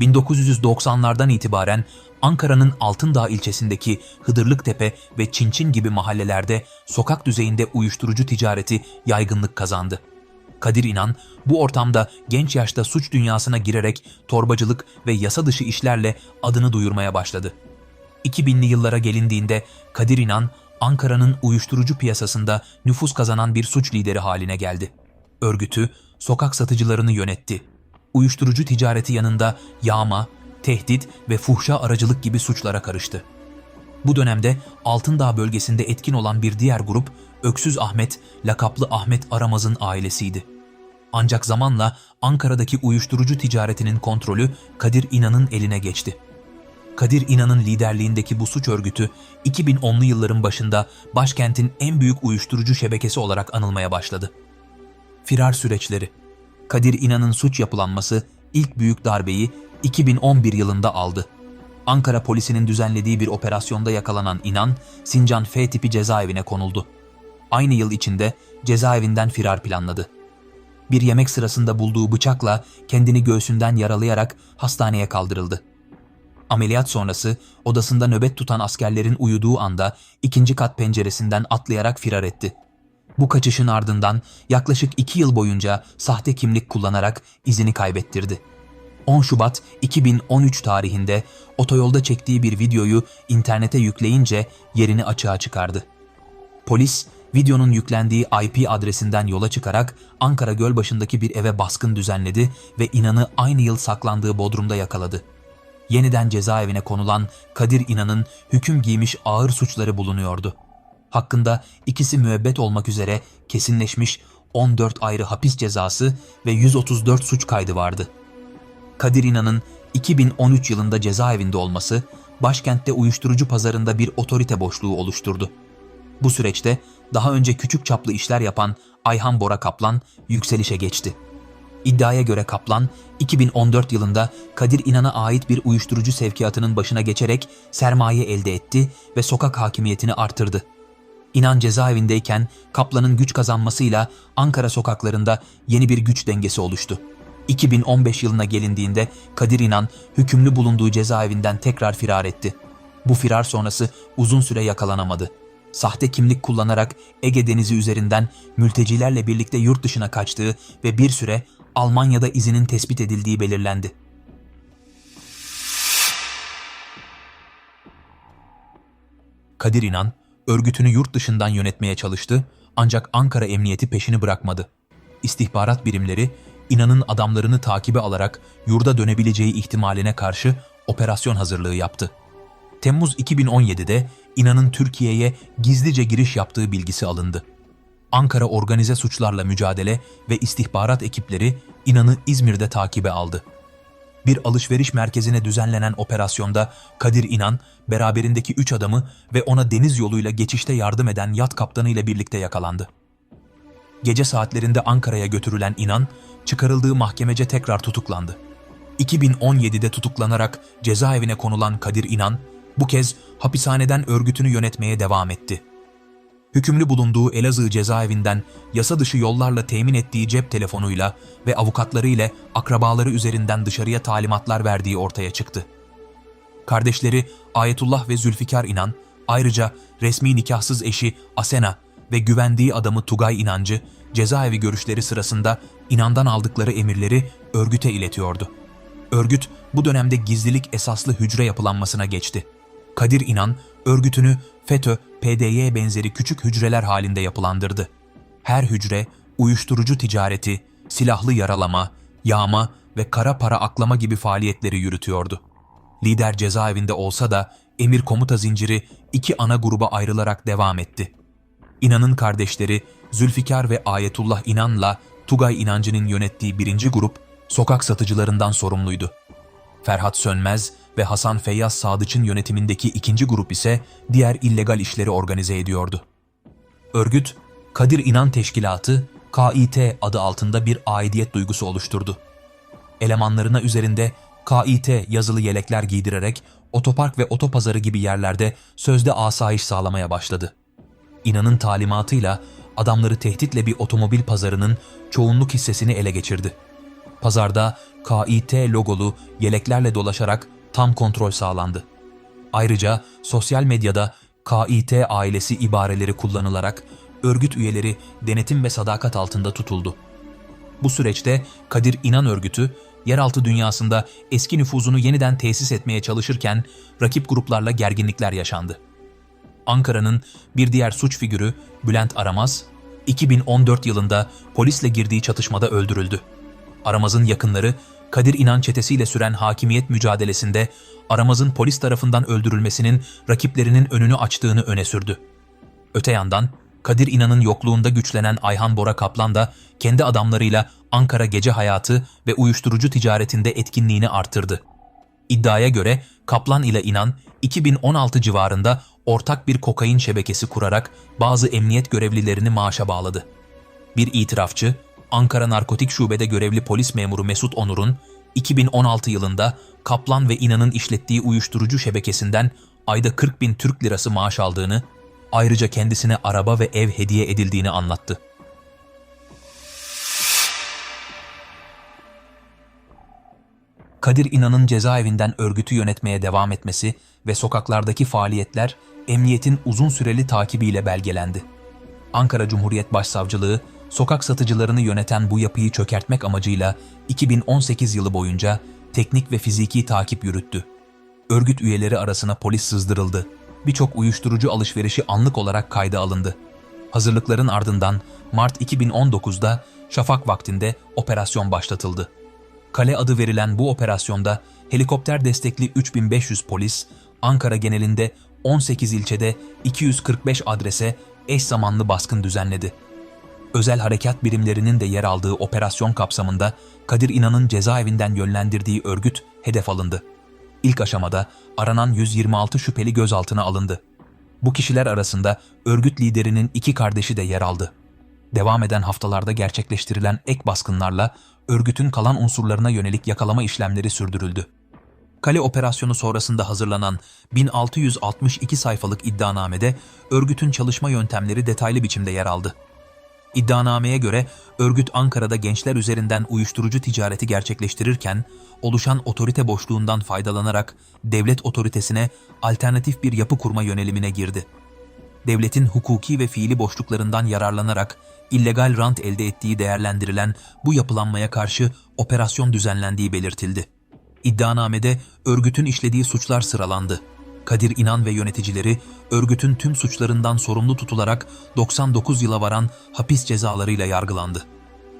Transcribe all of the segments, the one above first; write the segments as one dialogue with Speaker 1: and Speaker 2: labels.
Speaker 1: 1990'lardan itibaren Ankara'nın Altındağ ilçesindeki Hıdırlıktepe ve Çinçin gibi mahallelerde sokak düzeyinde uyuşturucu ticareti yaygınlık kazandı. Kadir İnan bu ortamda genç yaşta suç dünyasına girerek torbacılık ve yasa dışı işlerle adını duyurmaya başladı. 2000'li yıllara gelindiğinde Kadir İnan Ankara'nın uyuşturucu piyasasında nüfus kazanan bir suç lideri haline geldi. Örgütü sokak satıcılarını yönetti. Uyuşturucu ticareti yanında yağma, tehdit ve fuhşa aracılık gibi suçlara karıştı. Bu dönemde Altındağ bölgesinde etkin olan bir diğer grup Öksüz Ahmet, lakaplı Ahmet Aramaz'ın ailesiydi. Ancak zamanla Ankara'daki uyuşturucu ticaretinin kontrolü Kadir İnan'ın eline geçti. Kadir İnan'ın liderliğindeki bu suç örgütü 2010'lu yılların başında başkentin en büyük uyuşturucu şebekesi olarak anılmaya başladı. Firar süreçleri Kadir İnan'ın suç yapılanması ilk büyük darbeyi 2011 yılında aldı. Ankara polisinin düzenlediği bir operasyonda yakalanan İnan, Sincan F tipi cezaevine konuldu. Aynı yıl içinde cezaevinden firar planladı. Bir yemek sırasında bulduğu bıçakla kendini göğsünden yaralayarak hastaneye kaldırıldı. Ameliyat sonrası odasında nöbet tutan askerlerin uyuduğu anda ikinci kat penceresinden atlayarak firar etti. Bu kaçışın ardından yaklaşık iki yıl boyunca sahte kimlik kullanarak izini kaybettirdi. 10 Şubat 2013 tarihinde otoyolda çektiği bir videoyu internete yükleyince yerini açığa çıkardı. Polis, videonun yüklendiği IP adresinden yola çıkarak Ankara Gölbaşı'ndaki bir eve baskın düzenledi ve İnan'ı aynı yıl saklandığı Bodrum'da yakaladı. Yeniden cezaevine konulan Kadir İnan'ın hüküm giymiş ağır suçları bulunuyordu. Hakkında ikisi müebbet olmak üzere kesinleşmiş 14 ayrı hapis cezası ve 134 suç kaydı vardı. Kadir İnan'ın 2013 yılında cezaevinde olması, başkentte uyuşturucu pazarında bir otorite boşluğu oluşturdu. Bu süreçte daha önce küçük çaplı işler yapan Ayhan Bora Kaplan yükselişe geçti. İddiaya göre Kaplan, 2014 yılında Kadir İnan'a ait bir uyuşturucu sevkiyatının başına geçerek sermaye elde etti ve sokak hakimiyetini artırdı. İnan cezaevindeyken Kaplan'ın güç kazanmasıyla Ankara sokaklarında yeni bir güç dengesi oluştu. 2015 yılına gelindiğinde Kadir İnan hükümlü bulunduğu cezaevinden tekrar firar etti. Bu firar sonrası uzun süre yakalanamadı. Sahte kimlik kullanarak Ege Denizi üzerinden mültecilerle birlikte yurt dışına kaçtığı ve bir süre Almanya'da izinin tespit edildiği belirlendi. Kadir İnan, örgütünü yurt dışından yönetmeye çalıştı ancak Ankara Emniyeti peşini bırakmadı. İstihbarat birimleri İnan'ın adamlarını takibe alarak yurda dönebileceği ihtimaline karşı operasyon hazırlığı yaptı. Temmuz 2017'de İnan'ın Türkiye'ye gizlice giriş yaptığı bilgisi alındı. Ankara Organize Suçlarla Mücadele ve istihbarat ekipleri İnan'ı İzmir'de takibe aldı. Bir alışveriş merkezine düzenlenen operasyonda Kadir İnan, beraberindeki üç adamı ve ona deniz yoluyla geçişte yardım eden yat kaptanı ile birlikte yakalandı. Gece saatlerinde Ankara'ya götürülen İnan, çıkarıldığı mahkemece tekrar tutuklandı. 2017'de tutuklanarak cezaevine konulan Kadir İnan, bu kez hapishaneden örgütünü yönetmeye devam etti. Hükümlü bulunduğu Elazığ cezaevinden yasa dışı yollarla temin ettiği cep telefonuyla ve avukatları ile akrabaları üzerinden dışarıya talimatlar verdiği ortaya çıktı. Kardeşleri Ayetullah ve Zülfikar İnan, ayrıca resmi nikahsız eşi Asena ve güvendiği adamı Tugay İnancı, cezaevi görüşleri sırasında İnan'dan aldıkları emirleri örgüte iletiyordu. Örgüt bu dönemde gizlilik esaslı hücre yapılanmasına geçti. Kadir İnan, örgütünü FETÖ, PDY benzeri küçük hücreler halinde yapılandırdı. Her hücre, uyuşturucu ticareti, silahlı yaralama, yağma ve kara para aklama gibi faaliyetleri yürütüyordu. Lider cezaevinde olsa da emir komuta zinciri iki ana gruba ayrılarak devam etti. İnan'ın kardeşleri Zülfikar ve Ayetullah İnan'la Tugay İnancı'nın yönettiği birinci grup sokak satıcılarından sorumluydu. Ferhat Sönmez ve Hasan Feyyaz Sadıç'ın yönetimindeki ikinci grup ise diğer illegal işleri organize ediyordu. Örgüt, Kadir İnan Teşkilatı, KİT adı altında bir aidiyet duygusu oluşturdu. Elemanlarına üzerinde KİT yazılı yelekler giydirerek otopark ve otopazarı gibi yerlerde sözde asayiş sağlamaya başladı. İnan'ın talimatıyla adamları tehditle bir otomobil pazarının çoğunluk hissesini ele geçirdi. Pazarda KİT logolu yeleklerle dolaşarak tam kontrol sağlandı. Ayrıca sosyal medyada KİT ailesi ibareleri kullanılarak örgüt üyeleri denetim ve sadakat altında tutuldu. Bu süreçte Kadir İnan örgütü, yeraltı dünyasında eski nüfuzunu yeniden tesis etmeye çalışırken rakip gruplarla gerginlikler yaşandı. Ankara'nın bir diğer suç figürü Bülent Aramaz, 2014 yılında polisle girdiği çatışmada öldürüldü. Aramaz'ın yakınları Kadir İnan çetesiyle süren hakimiyet mücadelesinde Aramaz'ın polis tarafından öldürülmesinin rakiplerinin önünü açtığını öne sürdü. Öte yandan Kadir İnan'ın yokluğunda güçlenen Ayhan Bora Kaplan da kendi adamlarıyla Ankara gece hayatı ve uyuşturucu ticaretinde etkinliğini artırdı. İddiaya göre Kaplan ile İnan 2016 civarında ortak bir kokain şebekesi kurarak bazı emniyet görevlilerini maaşa bağladı. Bir itirafçı, Ankara Narkotik Şube'de görevli polis memuru Mesut Onur'un 2016 yılında Kaplan ve İnan'ın işlettiği uyuşturucu şebekesinden ayda 40 bin Türk lirası maaş aldığını, ayrıca kendisine araba ve ev hediye edildiğini anlattı. Kadir İnan'ın cezaevinden örgütü yönetmeye devam etmesi ve sokaklardaki faaliyetler emniyetin uzun süreli takibiyle belgelendi. Ankara Cumhuriyet Başsavcılığı, sokak satıcılarını yöneten bu yapıyı çökertmek amacıyla 2018 yılı boyunca teknik ve fiziki takip yürüttü. Örgüt üyeleri arasına polis sızdırıldı. Birçok uyuşturucu alışverişi anlık olarak kayda alındı. Hazırlıkların ardından Mart 2019'da şafak vaktinde operasyon başlatıldı. Kale adı verilen bu operasyonda helikopter destekli 3500 polis, Ankara genelinde 18 ilçede 245 adrese eş zamanlı baskın düzenledi. Özel harekat birimlerinin de yer aldığı operasyon kapsamında Kadir İnan'ın cezaevinden yönlendirdiği örgüt hedef alındı. İlk aşamada aranan 126 şüpheli gözaltına alındı. Bu kişiler arasında örgüt liderinin iki kardeşi de yer aldı. Devam eden haftalarda gerçekleştirilen ek baskınlarla örgütün kalan unsurlarına yönelik yakalama işlemleri sürdürüldü. Kale operasyonu sonrasında hazırlanan 1662 sayfalık iddianamede örgütün çalışma yöntemleri detaylı biçimde yer aldı. İddianameye göre örgüt Ankara'da gençler üzerinden uyuşturucu ticareti gerçekleştirirken oluşan otorite boşluğundan faydalanarak devlet otoritesine alternatif bir yapı kurma yönelimine girdi. Devletin hukuki ve fiili boşluklarından yararlanarak illegal rant elde ettiği değerlendirilen bu yapılanmaya karşı operasyon düzenlendiği belirtildi. İddianamede örgütün işlediği suçlar sıralandı. Kadir İnan ve yöneticileri örgütün tüm suçlarından sorumlu tutularak 99 yıla varan hapis cezalarıyla yargılandı.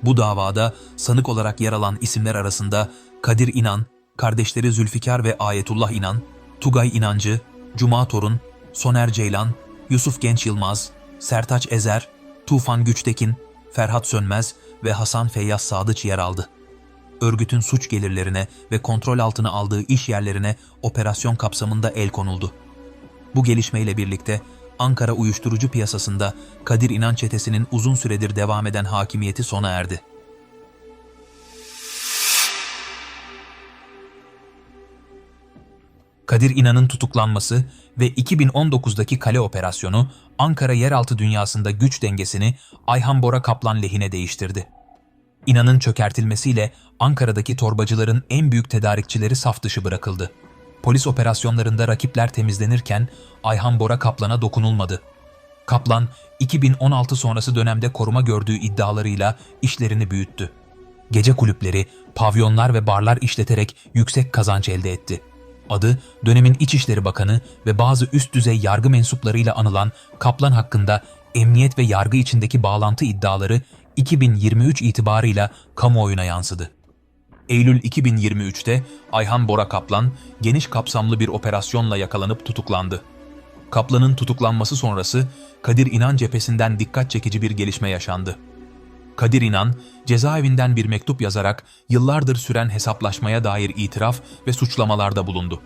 Speaker 1: Bu davada sanık olarak yer alan isimler arasında Kadir İnan, kardeşleri Zülfikar ve Ayetullah İnan, Tugay İnancı, Cuma Torun, Soner Ceylan, Yusuf Genç Yılmaz, Sertaç Ezer, Tufan Güçtekin, Ferhat Sönmez ve Hasan Feyyaz Sadıç yer aldı örgütün suç gelirlerine ve kontrol altına aldığı iş yerlerine operasyon kapsamında el konuldu. Bu gelişmeyle birlikte Ankara uyuşturucu piyasasında Kadir İnan çetesinin uzun süredir devam eden hakimiyeti sona erdi. Kadir İnan'ın tutuklanması ve 2019'daki kale operasyonu Ankara yeraltı dünyasında güç dengesini Ayhan Bora Kaplan lehine değiştirdi. İnanın çökertilmesiyle Ankara'daki torbacıların en büyük tedarikçileri saf dışı bırakıldı. Polis operasyonlarında rakipler temizlenirken Ayhan Bora Kaplan'a dokunulmadı. Kaplan, 2016 sonrası dönemde koruma gördüğü iddialarıyla işlerini büyüttü. Gece kulüpleri, pavyonlar ve barlar işleterek yüksek kazanç elde etti. Adı, dönemin İçişleri Bakanı ve bazı üst düzey yargı mensuplarıyla anılan Kaplan hakkında emniyet ve yargı içindeki bağlantı iddiaları 2023 itibarıyla kamuoyuna yansıdı. Eylül 2023'te Ayhan Bora Kaplan geniş kapsamlı bir operasyonla yakalanıp tutuklandı. Kaplan'ın tutuklanması sonrası Kadir İnan cephesinden dikkat çekici bir gelişme yaşandı. Kadir İnan, cezaevinden bir mektup yazarak yıllardır süren hesaplaşmaya dair itiraf ve suçlamalarda bulundu.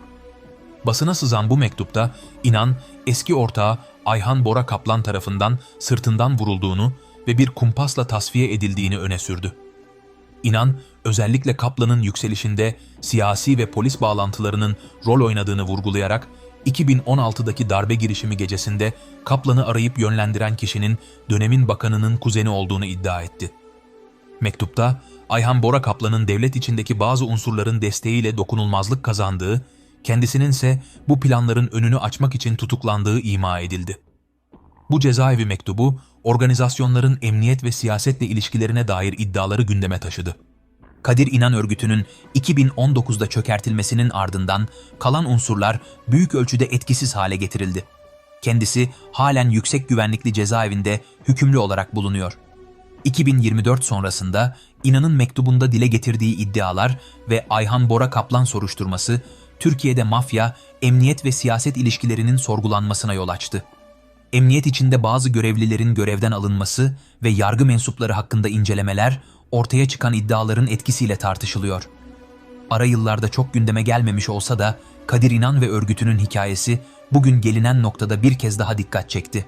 Speaker 1: Basına sızan bu mektupta İnan, eski ortağı Ayhan Bora Kaplan tarafından sırtından vurulduğunu ve bir kumpasla tasfiye edildiğini öne sürdü. İnan, özellikle Kaplan'ın yükselişinde siyasi ve polis bağlantılarının rol oynadığını vurgulayarak 2016'daki darbe girişimi gecesinde Kaplan'ı arayıp yönlendiren kişinin dönemin bakanının kuzeni olduğunu iddia etti. Mektupta Ayhan Bora Kaplan'ın devlet içindeki bazı unsurların desteğiyle dokunulmazlık kazandığı, kendisinin ise bu planların önünü açmak için tutuklandığı ima edildi. Bu cezaevi mektubu, organizasyonların emniyet ve siyasetle ilişkilerine dair iddiaları gündeme taşıdı. Kadir İnan örgütünün 2019'da çökertilmesinin ardından kalan unsurlar büyük ölçüde etkisiz hale getirildi. Kendisi halen yüksek güvenlikli cezaevinde hükümlü olarak bulunuyor. 2024 sonrasında İnan'ın mektubunda dile getirdiği iddialar ve Ayhan Bora Kaplan soruşturması Türkiye'de mafya, emniyet ve siyaset ilişkilerinin sorgulanmasına yol açtı. Emniyet içinde bazı görevlilerin görevden alınması ve yargı mensupları hakkında incelemeler ortaya çıkan iddiaların etkisiyle tartışılıyor. Ara yıllarda çok gündeme gelmemiş olsa da Kadir İnan ve örgütünün hikayesi bugün gelinen noktada bir kez daha dikkat çekti.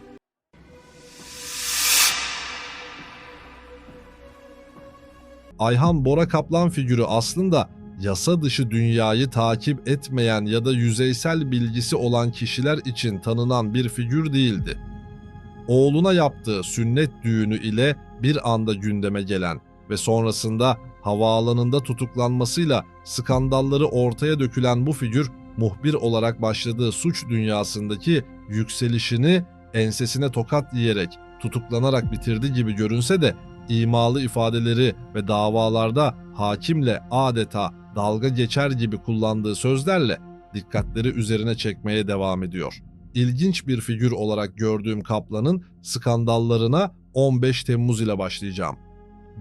Speaker 2: Ayhan Bora Kaplan figürü aslında yasa dışı dünyayı takip etmeyen ya da yüzeysel bilgisi olan kişiler için tanınan bir figür değildi. Oğluna yaptığı sünnet düğünü ile bir anda gündeme gelen ve sonrasında havaalanında tutuklanmasıyla skandalları ortaya dökülen bu figür muhbir olarak başladığı suç dünyasındaki yükselişini ensesine tokat yiyerek tutuklanarak bitirdi gibi görünse de imalı ifadeleri ve davalarda hakimle adeta dalga geçer gibi kullandığı sözlerle dikkatleri üzerine çekmeye devam ediyor. İlginç bir figür olarak gördüğüm Kaplan'ın skandallarına 15 Temmuz ile başlayacağım.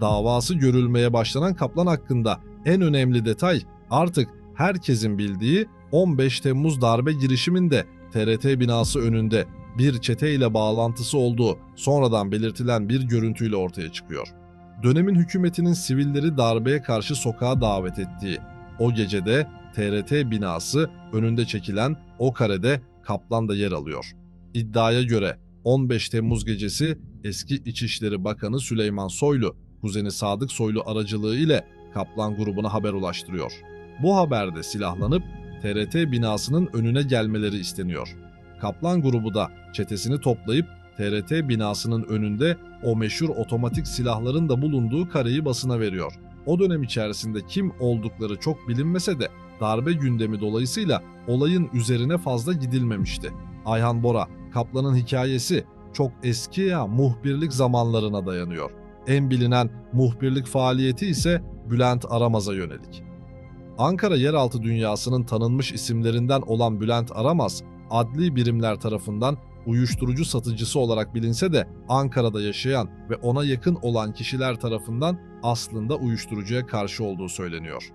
Speaker 2: Davası görülmeye başlanan Kaplan hakkında en önemli detay artık herkesin bildiği 15 Temmuz darbe girişiminde TRT binası önünde bir çete ile bağlantısı olduğu sonradan belirtilen bir görüntüyle ortaya çıkıyor. Dönemin hükümetinin sivilleri darbeye karşı sokağa davet ettiği o gecede TRT binası önünde çekilen o karede Kaplan da yer alıyor. İddiaya göre 15 Temmuz gecesi eski İçişleri Bakanı Süleyman Soylu, kuzeni Sadık Soylu aracılığı ile Kaplan grubuna haber ulaştırıyor. Bu haberde silahlanıp TRT binasının önüne gelmeleri isteniyor. Kaplan grubu da çetesini toplayıp TRT binasının önünde o meşhur otomatik silahların da bulunduğu kareyi basına veriyor. O dönem içerisinde kim oldukları çok bilinmese de darbe gündemi dolayısıyla olayın üzerine fazla gidilmemişti. Ayhan Bora, Kaplan'ın hikayesi çok eski ya muhbirlik zamanlarına dayanıyor. En bilinen muhbirlik faaliyeti ise Bülent Aramaz'a yönelik. Ankara yeraltı dünyasının tanınmış isimlerinden olan Bülent Aramaz, adli birimler tarafından uyuşturucu satıcısı olarak bilinse de Ankara'da yaşayan ve ona yakın olan kişiler tarafından aslında uyuşturucuya karşı olduğu söyleniyor.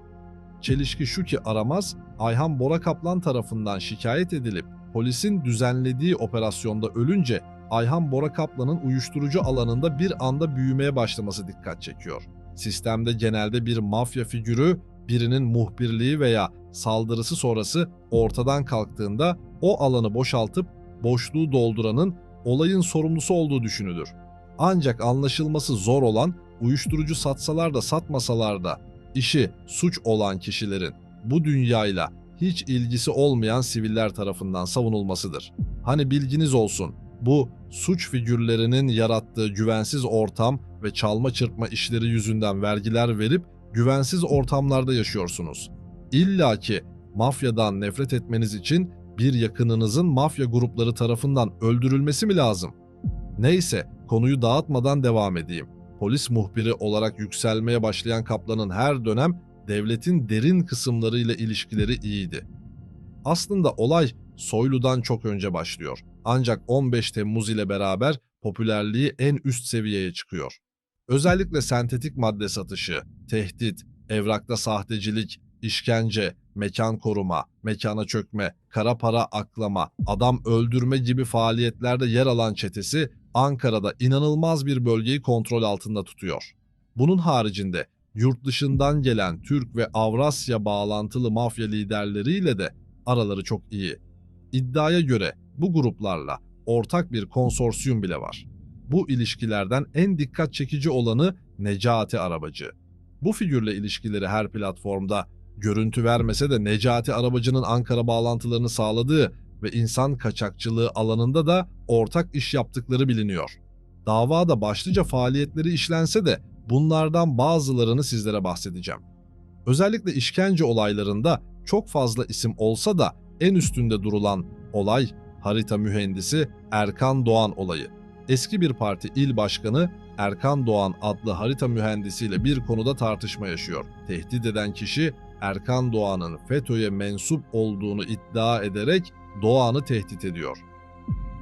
Speaker 2: Çelişki şu ki Aramaz, Ayhan Bora Kaplan tarafından şikayet edilip polisin düzenlediği operasyonda ölünce Ayhan Bora Kaplan'ın uyuşturucu alanında bir anda büyümeye başlaması dikkat çekiyor. Sistemde genelde bir mafya figürü birinin muhbirliği veya saldırısı sonrası ortadan kalktığında o alanı boşaltıp boşluğu dolduranın olayın sorumlusu olduğu düşünülür. Ancak anlaşılması zor olan uyuşturucu satsalar da satmasalar da işi suç olan kişilerin bu dünyayla hiç ilgisi olmayan siviller tarafından savunulmasıdır. Hani bilginiz olsun bu suç figürlerinin yarattığı güvensiz ortam ve çalma çırpma işleri yüzünden vergiler verip güvensiz ortamlarda yaşıyorsunuz. İlla ki mafyadan nefret etmeniz için bir yakınınızın mafya grupları tarafından öldürülmesi mi lazım? Neyse, konuyu dağıtmadan devam edeyim. Polis muhbiri olarak yükselmeye başlayan Kaplan'ın her dönem devletin derin kısımlarıyla ilişkileri iyiydi. Aslında olay Soylu'dan çok önce başlıyor. Ancak 15 Temmuz ile beraber popülerliği en üst seviyeye çıkıyor. Özellikle sentetik madde satışı, tehdit, evrakta sahtecilik, işkence, mekan koruma, mekana çökme, kara para aklama, adam öldürme gibi faaliyetlerde yer alan çetesi Ankara'da inanılmaz bir bölgeyi kontrol altında tutuyor. Bunun haricinde yurt dışından gelen Türk ve Avrasya bağlantılı mafya liderleriyle de araları çok iyi. İddiaya göre bu gruplarla ortak bir konsorsiyum bile var. Bu ilişkilerden en dikkat çekici olanı Necati Arabacı. Bu figürle ilişkileri her platformda görüntü vermese de Necati Arabacı'nın Ankara bağlantılarını sağladığı ve insan kaçakçılığı alanında da ortak iş yaptıkları biliniyor. Davada başlıca faaliyetleri işlense de Bunlardan bazılarını sizlere bahsedeceğim. Özellikle işkence olaylarında çok fazla isim olsa da en üstünde durulan olay harita mühendisi Erkan Doğan olayı. Eski bir parti il başkanı Erkan Doğan adlı harita mühendisiyle bir konuda tartışma yaşıyor. Tehdit eden kişi Erkan Doğan'ın FETÖ'ye mensup olduğunu iddia ederek Doğan'ı tehdit ediyor.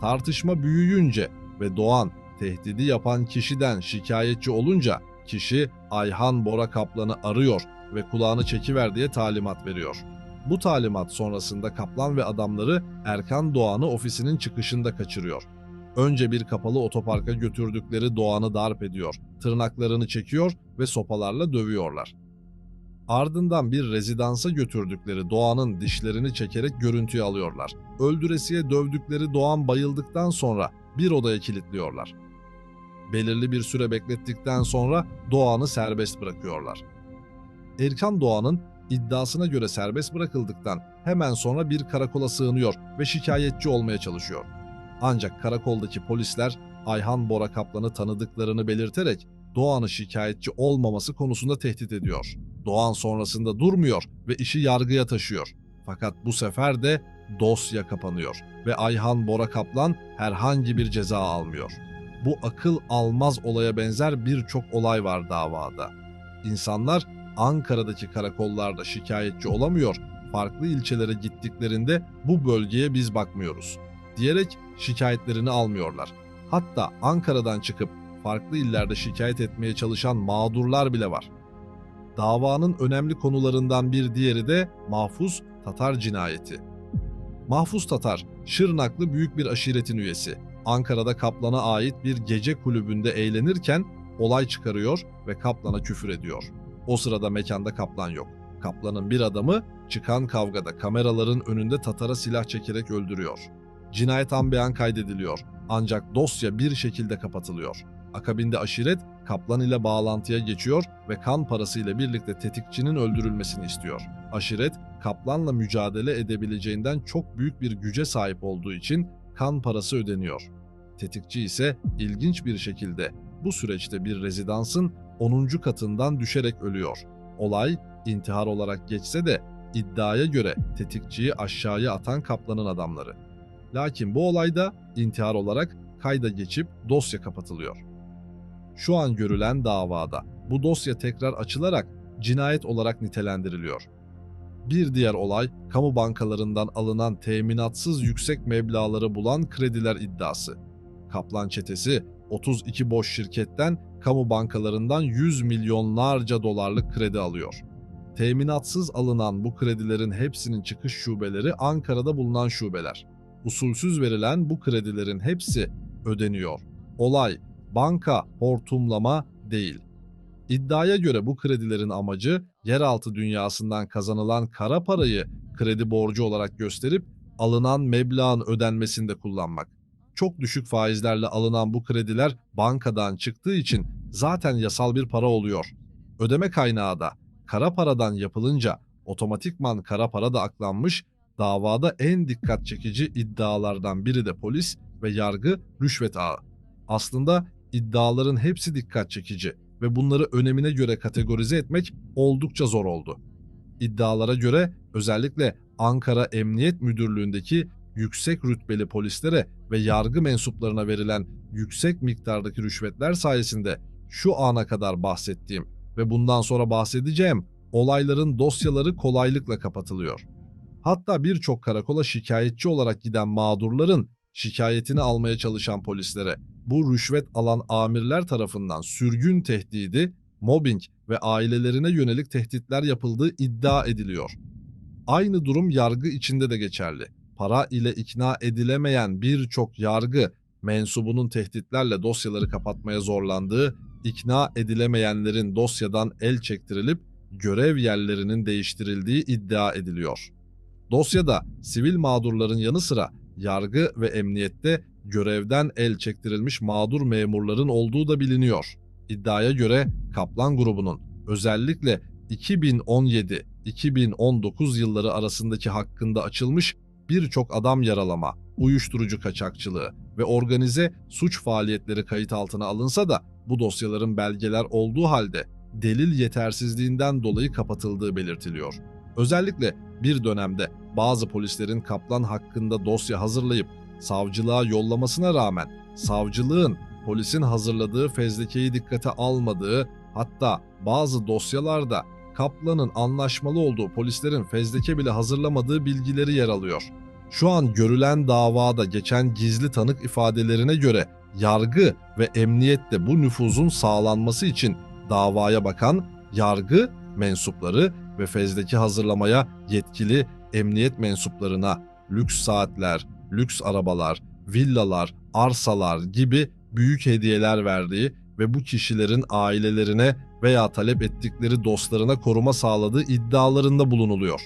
Speaker 2: Tartışma büyüyünce ve Doğan tehdidi yapan kişiden şikayetçi olunca kişi Ayhan Bora Kaplan'ı arıyor ve kulağını çekiver diye talimat veriyor. Bu talimat sonrasında Kaplan ve adamları Erkan Doğan'ı ofisinin çıkışında kaçırıyor. Önce bir kapalı otoparka götürdükleri Doğan'ı darp ediyor, tırnaklarını çekiyor ve sopalarla dövüyorlar. Ardından bir rezidansa götürdükleri Doğan'ın dişlerini çekerek görüntüye alıyorlar. Öldüresiye dövdükleri Doğan bayıldıktan sonra bir odaya kilitliyorlar. Belirli bir süre beklettikten sonra Doğan'ı serbest bırakıyorlar. Erkan Doğan'ın iddiasına göre serbest bırakıldıktan hemen sonra bir karakola sığınıyor ve şikayetçi olmaya çalışıyor. Ancak karakoldaki polisler Ayhan Bora Kaplan'ı tanıdıklarını belirterek Doğan'ı şikayetçi olmaması konusunda tehdit ediyor. Doğan sonrasında durmuyor ve işi yargıya taşıyor. Fakat bu sefer de dosya kapanıyor ve Ayhan Bora Kaplan herhangi bir ceza almıyor. Bu akıl almaz olaya benzer birçok olay var davada. İnsanlar Ankara'daki karakollarda şikayetçi olamıyor, farklı ilçelere gittiklerinde bu bölgeye biz bakmıyoruz diyerek şikayetlerini almıyorlar. Hatta Ankara'dan çıkıp farklı illerde şikayet etmeye çalışan mağdurlar bile var. Davanın önemli konularından bir diğeri de Mahfuz Tatar cinayeti. Mahfuz Tatar, Şırnaklı büyük bir aşiretin üyesi. Ankara'da Kaplan'a ait bir gece kulübünde eğlenirken olay çıkarıyor ve Kaplan'a küfür ediyor. O sırada mekanda Kaplan yok. Kaplan'ın bir adamı çıkan kavgada kameraların önünde Tatar'a silah çekerek öldürüyor. Cinayet an beyan kaydediliyor ancak dosya bir şekilde kapatılıyor. Akabinde aşiret Kaplan ile bağlantıya geçiyor ve kan parası ile birlikte tetikçinin öldürülmesini istiyor. Aşiret Kaplan'la mücadele edebileceğinden çok büyük bir güce sahip olduğu için kan parası ödeniyor. Tetikçi ise ilginç bir şekilde bu süreçte bir rezidansın 10. katından düşerek ölüyor. Olay intihar olarak geçse de iddiaya göre tetikçiyi aşağıya atan Kaplan'ın adamları. Lakin bu olayda intihar olarak kayda geçip dosya kapatılıyor. Şu an görülen davada bu dosya tekrar açılarak cinayet olarak nitelendiriliyor. Bir diğer olay, kamu bankalarından alınan teminatsız yüksek meblağları bulan krediler iddiası. Kaplan çetesi 32 boş şirketten kamu bankalarından 100 milyonlarca dolarlık kredi alıyor. Teminatsız alınan bu kredilerin hepsinin çıkış şubeleri Ankara'da bulunan şubeler. Usulsüz verilen bu kredilerin hepsi ödeniyor. Olay banka hortumlama değil. İddiaya göre bu kredilerin amacı yeraltı dünyasından kazanılan kara parayı kredi borcu olarak gösterip alınan meblağın ödenmesinde kullanmak. Çok düşük faizlerle alınan bu krediler bankadan çıktığı için zaten yasal bir para oluyor. Ödeme kaynağı da kara paradan yapılınca otomatikman kara para da aklanmış, davada en dikkat çekici iddialardan biri de polis ve yargı rüşvet ağı. Aslında iddiaların hepsi dikkat çekici ve bunları önemine göre kategorize etmek oldukça zor oldu. İddialara göre özellikle Ankara Emniyet Müdürlüğü'ndeki yüksek rütbeli polislere ve yargı mensuplarına verilen yüksek miktardaki rüşvetler sayesinde şu ana kadar bahsettiğim ve bundan sonra bahsedeceğim olayların dosyaları kolaylıkla kapatılıyor. Hatta birçok karakola şikayetçi olarak giden mağdurların şikayetini almaya çalışan polislere bu rüşvet alan amirler tarafından sürgün tehdidi, mobbing ve ailelerine yönelik tehditler yapıldığı iddia ediliyor. Aynı durum yargı içinde de geçerli. Para ile ikna edilemeyen birçok yargı mensubunun tehditlerle dosyaları kapatmaya zorlandığı, ikna edilemeyenlerin dosyadan el çektirilip görev yerlerinin değiştirildiği iddia ediliyor. Dosyada sivil mağdurların yanı sıra yargı ve emniyette görevden el çektirilmiş mağdur memurların olduğu da biliniyor. İddiaya göre Kaplan grubunun özellikle 2017-2019 yılları arasındaki hakkında açılmış birçok adam yaralama, uyuşturucu kaçakçılığı ve organize suç faaliyetleri kayıt altına alınsa da bu dosyaların belgeler olduğu halde delil yetersizliğinden dolayı kapatıldığı belirtiliyor. Özellikle bir dönemde bazı polislerin Kaplan hakkında dosya hazırlayıp savcılığa yollamasına rağmen savcılığın polisin hazırladığı fezlekeyi dikkate almadığı hatta bazı dosyalarda Kaplan'ın anlaşmalı olduğu polislerin fezleke bile hazırlamadığı bilgileri yer alıyor. Şu an görülen davada geçen gizli tanık ifadelerine göre yargı ve emniyette bu nüfuzun sağlanması için davaya bakan yargı mensupları ve fezleke hazırlamaya yetkili emniyet mensuplarına lüks saatler, lüks arabalar, villalar, arsalar gibi büyük hediyeler verdiği ve bu kişilerin ailelerine veya talep ettikleri dostlarına koruma sağladığı iddialarında bulunuluyor.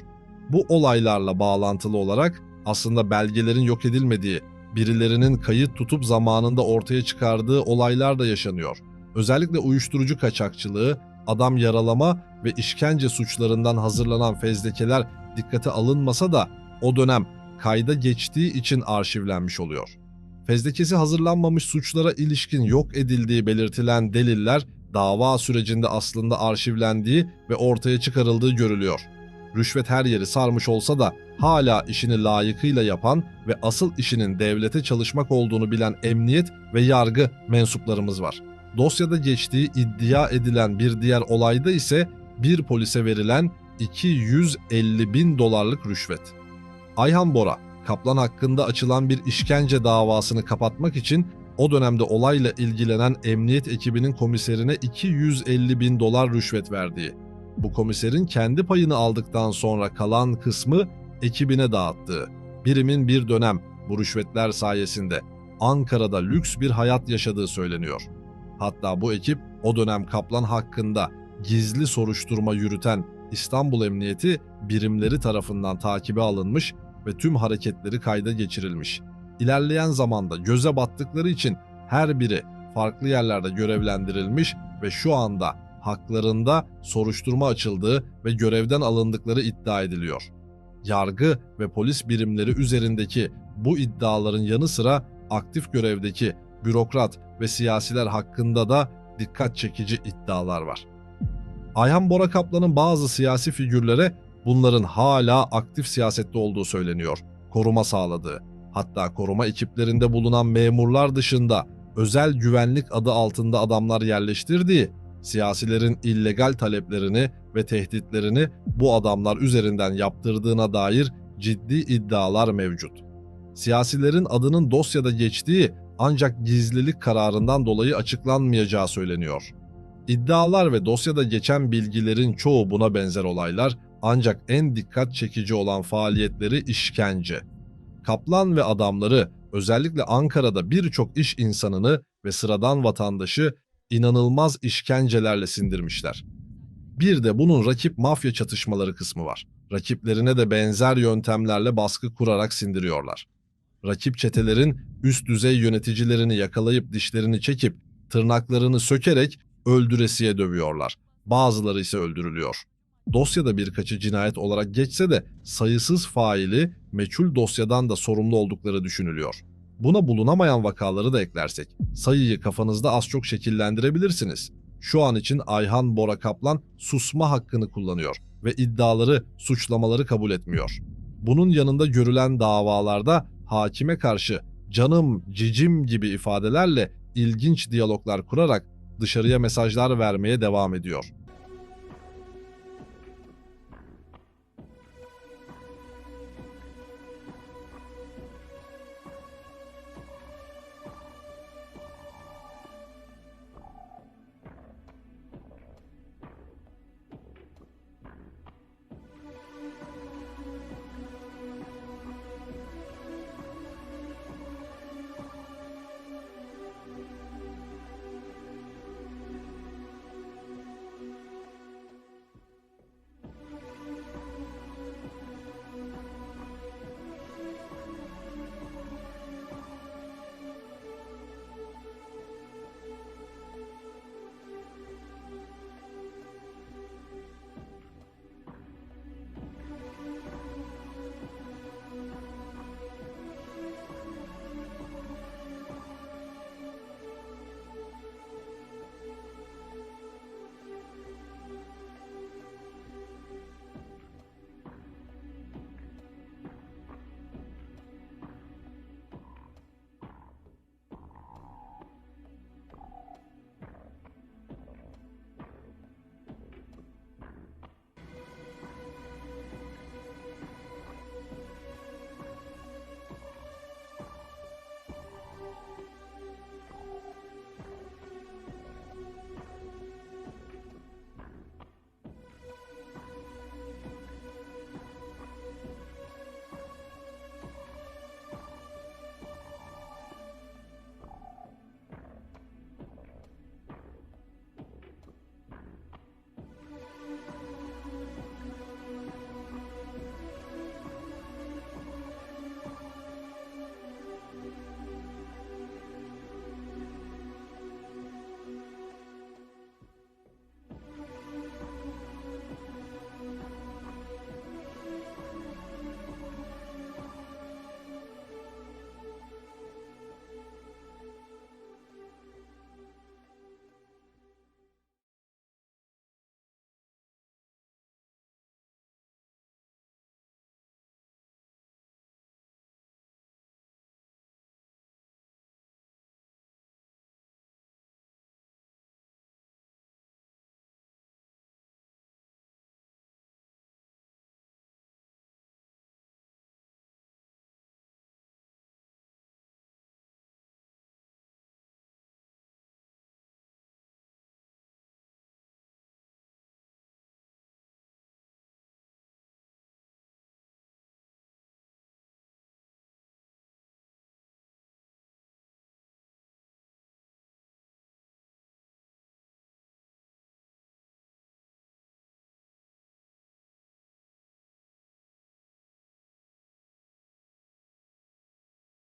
Speaker 2: Bu olaylarla bağlantılı olarak aslında belgelerin yok edilmediği, birilerinin kayıt tutup zamanında ortaya çıkardığı olaylar da yaşanıyor. Özellikle uyuşturucu kaçakçılığı, adam yaralama ve işkence suçlarından hazırlanan fezlekeler dikkate alınmasa da o dönem kayda geçtiği için arşivlenmiş oluyor. Fezlekesi hazırlanmamış suçlara ilişkin yok edildiği belirtilen deliller dava sürecinde aslında arşivlendiği ve ortaya çıkarıldığı görülüyor. Rüşvet her yeri sarmış olsa da hala işini layıkıyla yapan ve asıl işinin devlete çalışmak olduğunu bilen emniyet ve yargı mensuplarımız var. Dosyada geçtiği iddia edilen bir diğer olayda ise bir polise verilen 250 bin dolarlık rüşvet. Ayhan Bora, Kaplan hakkında açılan bir işkence davasını kapatmak için o dönemde olayla ilgilenen emniyet ekibinin komiserine 250 bin dolar rüşvet verdiği, bu komiserin kendi payını aldıktan sonra kalan kısmı ekibine dağıttığı, birimin bir dönem bu rüşvetler sayesinde Ankara'da lüks bir hayat yaşadığı söyleniyor. Hatta bu ekip o dönem Kaplan hakkında gizli soruşturma yürüten İstanbul Emniyeti birimleri tarafından takibe alınmış ve tüm hareketleri kayda geçirilmiş. İlerleyen zamanda göze battıkları için her biri farklı yerlerde görevlendirilmiş ve şu anda haklarında soruşturma açıldığı ve görevden alındıkları iddia ediliyor. Yargı ve polis birimleri üzerindeki bu iddiaların yanı sıra aktif görevdeki bürokrat ve siyasiler hakkında da dikkat çekici iddialar var. Ayhan Bora Kaplan'ın bazı siyasi figürlere bunların hala aktif siyasette olduğu söyleniyor. Koruma sağladığı, hatta koruma ekiplerinde bulunan memurlar dışında özel güvenlik adı altında adamlar yerleştirdiği, siyasilerin illegal taleplerini ve tehditlerini bu adamlar üzerinden yaptırdığına dair ciddi iddialar mevcut. Siyasilerin adının dosyada geçtiği ancak gizlilik kararından dolayı açıklanmayacağı söyleniyor. İddialar ve dosyada geçen bilgilerin çoğu buna benzer olaylar ancak en dikkat çekici olan faaliyetleri işkence. Kaplan ve adamları özellikle Ankara'da birçok iş insanını ve sıradan vatandaşı inanılmaz işkencelerle sindirmişler. Bir de bunun rakip mafya çatışmaları kısmı var. Rakiplerine de benzer yöntemlerle baskı kurarak sindiriyorlar. Rakip çetelerin üst düzey yöneticilerini yakalayıp dişlerini çekip tırnaklarını sökerek öldüresiye dövüyorlar. Bazıları ise öldürülüyor. Dosyada birkaçı cinayet olarak geçse de sayısız faili meçhul dosyadan da sorumlu oldukları düşünülüyor. Buna bulunamayan vakaları da eklersek sayıyı kafanızda az çok şekillendirebilirsiniz. Şu an için Ayhan Bora Kaplan susma hakkını kullanıyor ve iddiaları, suçlamaları kabul etmiyor. Bunun yanında görülen davalarda hakime karşı canım, cicim gibi ifadelerle ilginç diyaloglar kurarak dışarıya mesajlar vermeye devam ediyor.